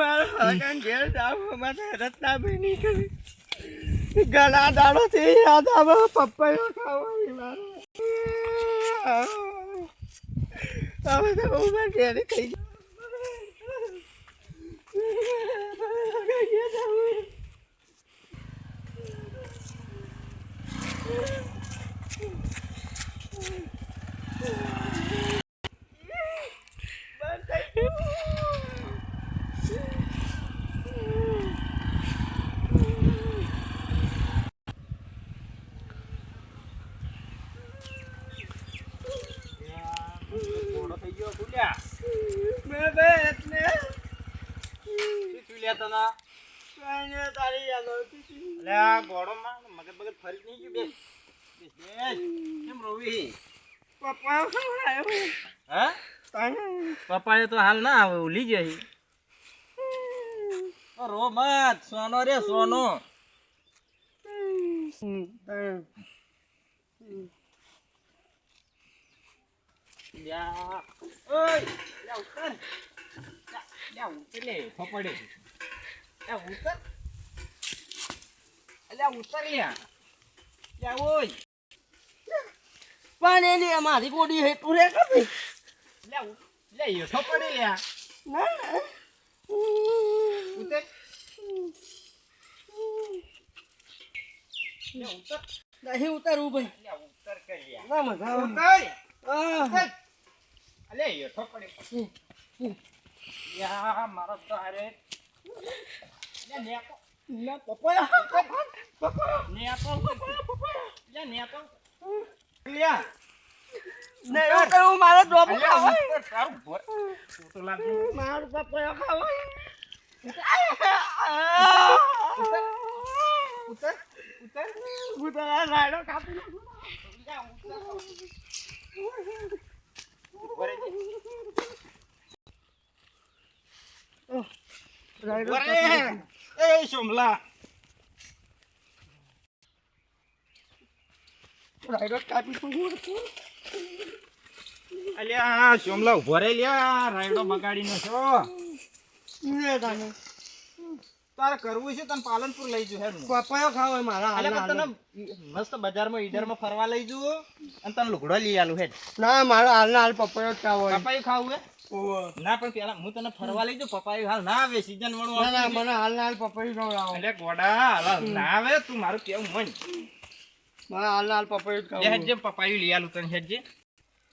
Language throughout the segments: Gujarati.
મારા હગાન ઘેર જાવ મારે રત્નાભાઈ નીકળી. ઘણા દાડોથી યાદ આવે પપ્પાયો ખાવાની મારે. હવે તો હું મારા ઘેરે ખાઈ જાઉં ઘોડો થઈ ગયો ભૂલ્યા મેં ભાઈ એટલે શું થયું લ્યા તને કાંઈ નહીં, તારી હતી. અલે આ ઘોડોમાં મગજ બગજ ફરી નહીં ગયું બેસ. બેસ બેસ. કેમ રોવી? પપ્પા ખવડાવ્યો. હા? પપ્પાએ તો હાલ ના આવે ઉલી તો રો મત સોનો રે સોનો. હમ, લ્યા. ઓય લ્યા ઉતર. લ્યા, લ્યા ઉતર લે ફપડે લ્યા ઉતર. લ્યા ઉતર લ્યા. ઓય. પણ એની અમારી ગોડી હેઠું રે કે ભાઈ? ઉ- લ્યા હેઠો પડે લ્યા. ના. ના ઉતર. નહીં ઉતારવું ભાઈ. ઉતર કે લ્યા. ના મજા આવે. ઉતર. અલે હેઠો પડે. યા મારો તો અરે લ્યા નેકો ના પપ્પા પપ્પા નેકો લ્યા નેકો લ્યા નહીં ઉતારવું મારે ડોબું અલ્યા ખાવાય. ઉતર તારું ભર તો લાગે મારું પપ્પા ખાવાય. ઉતર ઉતર હું તો આ રાયડો કાપી નાખું. લ્યા રાયડો કાપી. એ સોમલા રાયડો કાપી નાખું. અલ્યા સોમલા ઊભો રે લ્યા રાયડો બગાડીનો છો લે તાને. તારે કરવું છે તને પાલનપુર લઈ જવું હેડ પપાયો ખાવ મારા અલ્યા પણ તને મસ્ત બજારમાં ઈડરમાં ફરવા લઈ જવું અને તને લુગડો લઈ આલું હેડ ના મારા હાલના હાલ પપાયો જ ખાવાય પપાયો ખાવું હે. ના પણ પેલા હું તને ફરવા લઈ જાઉં પપાયું હાલ ના આવે સીઝન વાળું ના મને હાલના હાલ પપ્પાયો ખવડાવો એટલે ગોડા હાલ ના આવે તું મારું કેવું મન. મારા હાલ પપ્પાયો જ લે ખાવું હેડજે લઈ આલું તને હેજે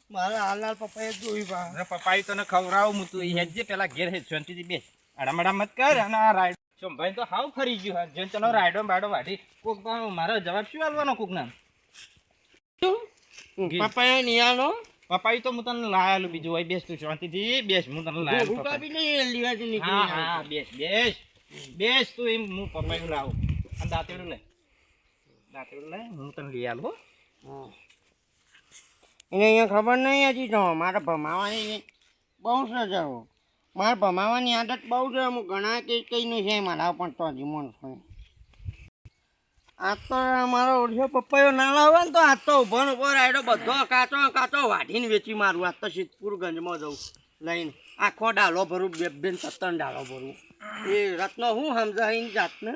મારા હાલ પપ્પાયો જ જોઈ પા પપ્પા પપાયું તને ખવડાવું હું તું હેજે પેલા ઘેર હે શાંતિથી બેસ. અડામડા મત કર અને આ રાયડો સોમભાઈ તો હાવ ફરી ગયું હા જેમ તને રાઈડો બાડો વાઢી. કોક મારો જવાબ શું આલવાનો કોક ના પપ્પાયો નિયાનો પપાયું તો હું તને લાયેલું બીજું હોય બેસ તું શાંતિથી બેસ હું તને લાયેલું પપાયું. બી નહીં લીવાથી હા નીકળી હા બેસ બેસ બેસ તું એમ હું પપાયું લાવું અને દાંતેડું લે દાંતેડું લે હું તને લઈ આલું હો. હા. એને અહીંયા ખબર નહીં હજી તો મારે ભમાવાની બહુ સજાવો મારે ભમાવાની આદત બહુ છે અમુક ઘણા કઈ કઈનું છે મારા પણ તો છે આ તો મારો ઓળખ્યો પપ્પાયો ના લાવે ને તો આ તો ઊભો ઊભો રાયડો બધો કાચો કાચો વાઢીને વેચી મારું. આ તો સિદ્ધપુરગંજમાં જવું લઈને. આખો ડાલો ભરું, બે બેન સત્તર ડાલો ભરું. એ રત્નો હું સમજાવીને જાતને?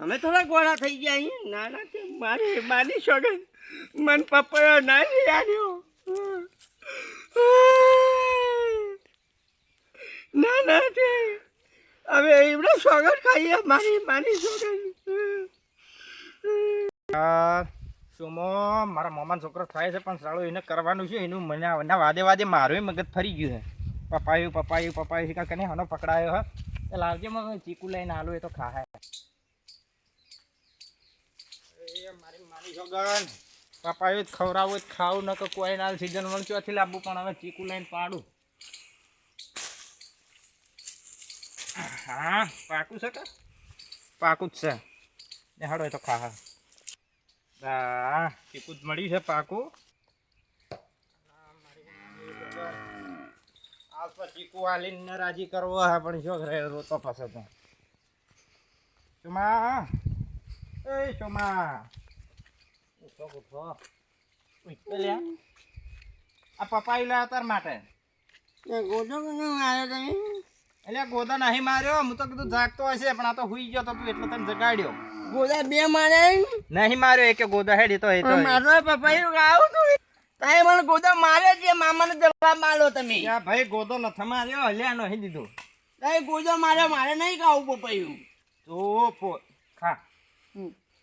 અમે થોડા ગોળા થઈ ગયા અહીં. ના ના તે મારી માની સોગન મન પપ્પાયો ના આવ્યો ના ના તે હવે એવડે સોગન ખાઈએ મારી માની સોગન આ સોમો, મારા મામાનો છોકરો થાય છે પણ સાળો એને કરવાનું છે એનું મને એના વાદે વાદે મારું મગજ ફરી ગયું છે. પપાયું પપાયું પપાયું શીખા કને હનો પકડાયો હા. એ લાવજે મને ચીકુ લઈને આલું, એ તો ખાહે. મારી મારી છોગન પપાયું જ ખવડાવું, જ ખાવું, ન તો કોઈ ના સીઝન વન ચોથી લાવવું પણ હવે ચીકુ લઈને પાડું. હા, પાકું છે કે? પાકું જ છે. ને હાડો તો ખા હા. ચીકુ જ મળ્યું છે પાકું. આ તો ચીકુ આલીને રાજી કરવો હા પણ શું કરે રોતો પાસે તો. સુમા એ ચોમા. ઉઠો ઉઠો. ઉઠો આ પપ્પા તાર માટે. ગોજો કને આવ્યો તમે? એટલે ગોદા નહીં માર્યો? હું તો કીધું જાગતો હશે પણ આ તો હુઈ ગયો તો તું એટલે તને જગાડ્યો. ગોદા બે મારે નહીં માર્યો એક ગોદા હેડી તો મારો પપ્પાયું આવું તું? તાય મને ગોદા મારે છે મામાને જવાબ માલો તમે. યા ભાઈ ગોદો નથી માર્યો હલ્યા નહીં દીધો. તાય ગોદા માર્યો મારે નહીં ખાવું પપૈયું તો પો ખા.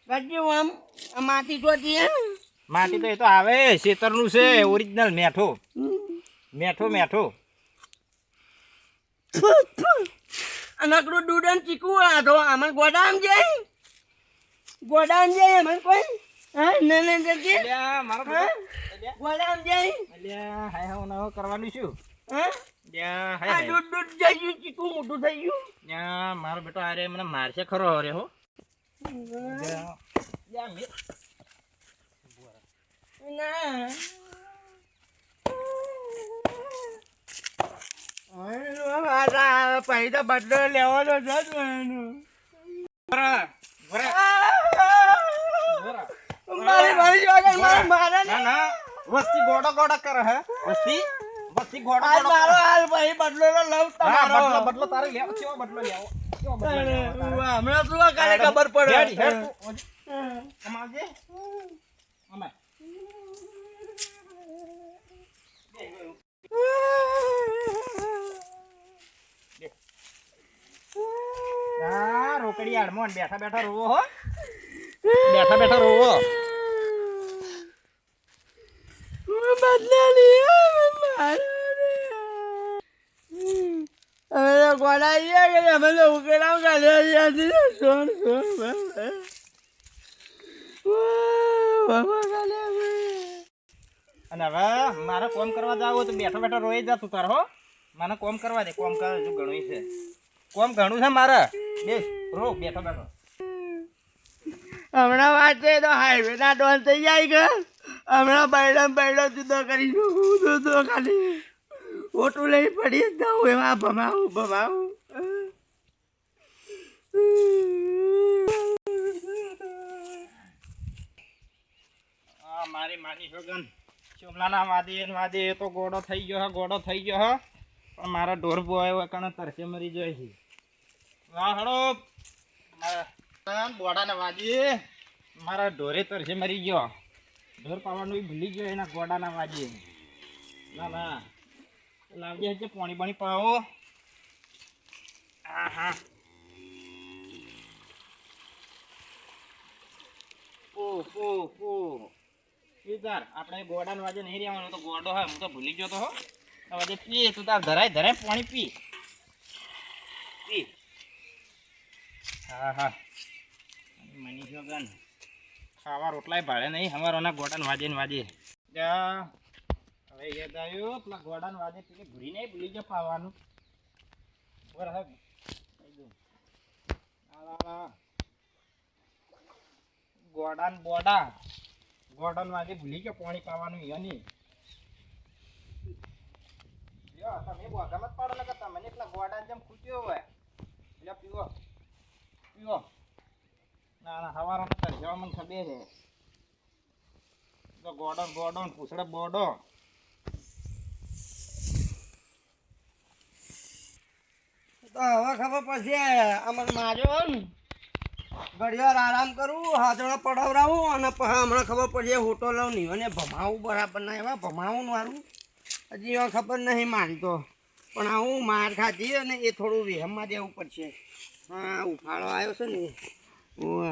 ગજ્યું આમ માટી ચોથી હે માટી તો એ તો આવે શેતરનું છે ઓરિજિનલ મેઠો. મેઠો મેઠો. નકરું દૂધન ચીકવું આ તો આમાં ગોડામ જાય. ગોડામ જાય આમાં કોઈ? હા? ને ને જતી મારો હા? ગોડામ જાય. અલ્યા હાય હાવ નાવ કરવાનું શું હા? આ દૂધ દૂધ જઈ ગયું ચીકું મોટું થઈ ગયું. અલ્યા મારો બેટો આરે મને મારશે ખરો અરે હો. અલ્યા મે બદલો લેવાનો છે જ મારી મારી મારે મારે ના ના વસ્તી ગોડો ગોડો કરે હે. વસ્તી? વસ્તી ગોડો ગોડો મારો. હાલ ભાઈ બદલો લવ બદલો બદલો તારે લેવો કેવો બદલો લેવો કેવો બદલો લેવો તારે? હમણાં શું કાલે ખબર પડે. અમાય. આ રોકડી બેઠા બેઠા રોવો હો. બેઠા બેઠા રોવો. અમે તો છીએ કે અમે તો ઉકેલાવ કાઢ્યા સોન સોન બાબા અને હવે મારે કોમ કરવા જાવ તો બેઠો બેઠો રોઈ જતું તાર હો. મને કોમ કરવા દે કોમ કરે જો ઘણું છે. કોમ ઘણું છે મારે. બેસ રો બેઠો બેઠો હમણાં વાંચે તો હાઈવે ના ડોન થઈ જાય કે? હમણાં બૈડા બરડો જુદો કરી જુદો ખાલી. ઓટું લઈ પડી જ જાઉં એવા ભમાવું ભમાવું. મારી માની છોકન શિમલાના વાદી વાદે એ તો ગોડો થઈ ગયો હે ગોડો થઈ ગયો હે. પણ મારા ઢોર બોય કણે તરસે મરી જાય છે. હડો મારા ગોડાને વાદે મારા ઢોરે તરસે મરી ગયો. ઢોર પાવાનું ભૂલી ગયો એના ગોડાના વાદે ના ના. લાવજે હજે પાણી પાણી પાવો. હા હા. ઓ ઓ ઓ. વિચાર આપણે ગોડાનો વાજે નહીં રહેવાનું, તો ગોડો હોય, હું તો ભૂલી ગયો તો હો. વાજે પીએ તું તાર ધરાય ધરાય પાણી પી. પી. હા હા. મની ખાવા રોટલાય ભાડે નહીં અમારોના ગોડાન વાજે ને વાજે. જા. હવે યાદ પેલા ગોડાન વાજે પેલી ભૂલી નહીં ભૂલી ગયો ખાવાનું. ગોડાન બોડા. ગોડાન વાગે ભૂલી ગયો પાણી પાવાનું યાની તમે બોગા મત પાડો, નકર તમને એટલા ગોડાન જેમ ખૂટ્યો હોય. પીવો. પીવો. ના ના, હવારો નતા જવા મને ખબર છે. તો ગોડો ગોડો પૂછડે બોડો તો હવે ખબર પછી અમને માર્યો ને. ઘડિયાળ આરામ કરું, હાથોડા પડાવરાવું અને હમણાં ખબર પડશે હોટો લઉં નહીં. અને ભમાવું બરાબર ના, એવા ભમાવું મારું. હજી ખબર નહીં મારી તો. પણ આ હું માર ખાધી અને એ થોડું વહેમમાં દેવું પડશે હા, ઉફાળો આવ્યો છે ને ઉવ્વ.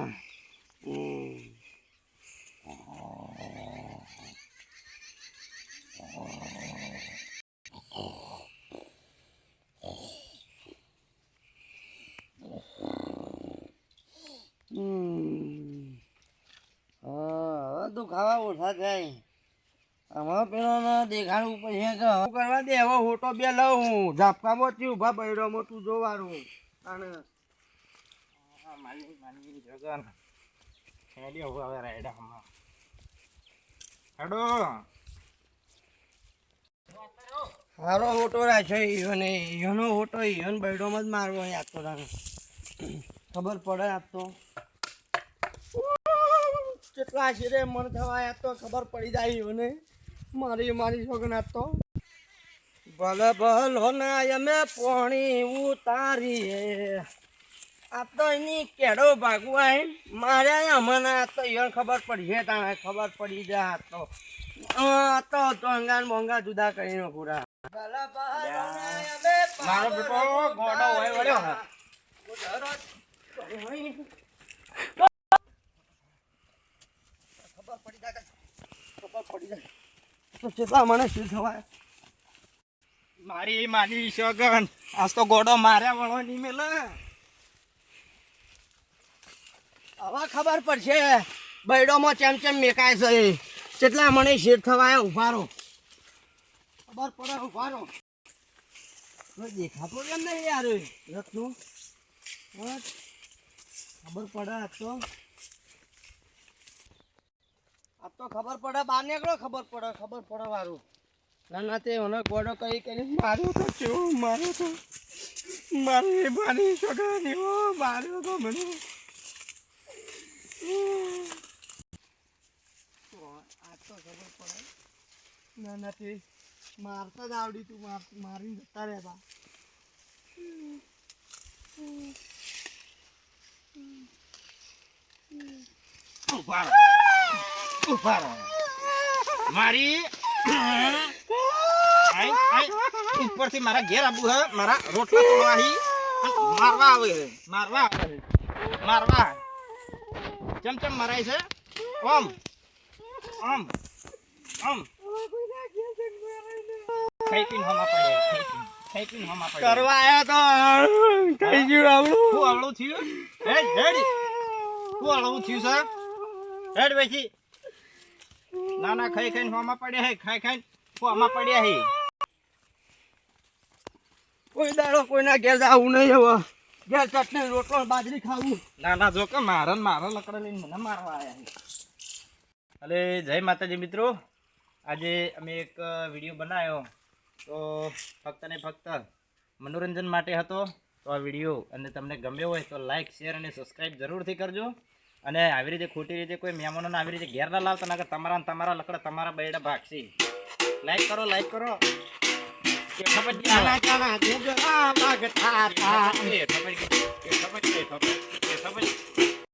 હમ. હમ. હા હવે તો ખાવા ઓછા થાય આમાં પેલો દેખાડવું પછી કે હવે કરવા દે? હવે હોટો બે લઉં હું. ઝાપકામાં થી ઊભા બૈરોમાં તું જોવાનું. અને હા, રાયડા હમણાં હેડો. સારો હોટો રાખ્યો ઈયોને ઈયોનો હોટો ઈયોને બૈરોમાં જ મારવો યાદ તો ખબર પડે આજ તો. કેટલા આશીરે મન થવા યાદ તો ખબર પડી જાય ઈયોને. મારી મારી છોકન તો. ભલે ભલો ના અમે પોણી ઉતારીએ. આ તો એની કેડો ભાગવા હે માર્યા અમને આ તો ઈવન ખબર પડી છે તાણે ખબર પડી જાય આ તો. આ તો ટોંગા બોંગા જુદા કરીને પૂરા મારો બેટો ગોડો હોય વળ્યો ખબર પડી જાય ખબર પડી જાય. કેટલા મને શું થવાય મારી માની સગન આજ તો ગોડો માર્યા વળો નહીં મેલે. હવે ખબર પડશે. બૈડોમાં ચેમ ચેમ મેકાય છે કેટલા મને શેઠ થવાય ઉભારો. ખબર પડે ઉભારો. દેખાતો કેમ નહીં યાર રથનું. ખબર પડે આજ તો. આ તો ખબર પડે, બહાર નીકળો, ખબર પડે ખબર પડે વારું. ના ના તે મને ગોડો કઈ કરી માર્યો તો કેવું માર્યો તો, મારી મારી છોકરાની, ઓ માર્યો તો મને. આજ તો ખબર પડે. ના મારતા જ આવડી તું, માર, મારી જતા રહેતા. ઊભા રહો. મારી ઉપરથી મારા ઘેર આબુ હે મારા રોટલા તોડવા હી મારવા આવે છે મારવા આવે છે મારવા. ચમ ચમ મરાય છે. ઓમ ઓમ ઓમ. ખાઈ પીને હમા પડે ખાઈ પીને ખાઈ પીને હમા પડે કરવા આવ્યો તો થઈ ગયું આવડું આવડું થયું? હેડ હેડ. આવડું થયું છે હેડ બેસી. ના ના ખાઈ ખાઈને હોમાં પડ્યા હે? ખાઈ ખાઈને હોમાં પડ્યા હે? કોઈ દાડો કોઈના ઘેર જવું નહીં હવે. ઘેર ચટણી રોટલો બાજરી ખાવું. ના ના જો કે મારે મારા લકડા લઈને મને મારવા આવ્યા છે અરે જય માતાજી મિત્રો. આજે અમે એક વીડિયો બનાવ્યો તો ફક્ત ને ફક્ત મનોરંજન માટે હતો. તો આ વીડિયો અને તમને ગમ્યો હોય તો લાઈક શેર અને સબસ્ક્રાઈબ જરૂરથી કરજો. અને આવી રીતે ખોટી રીતે કોઈ મહેમાનોને આવી રીતે ઘેર ના લાવતા નકર તમારા તમારા લકડા તમારા બૈડા ભાગશે લાઈક કરો લાઈક કરો. કે ખબર ખબર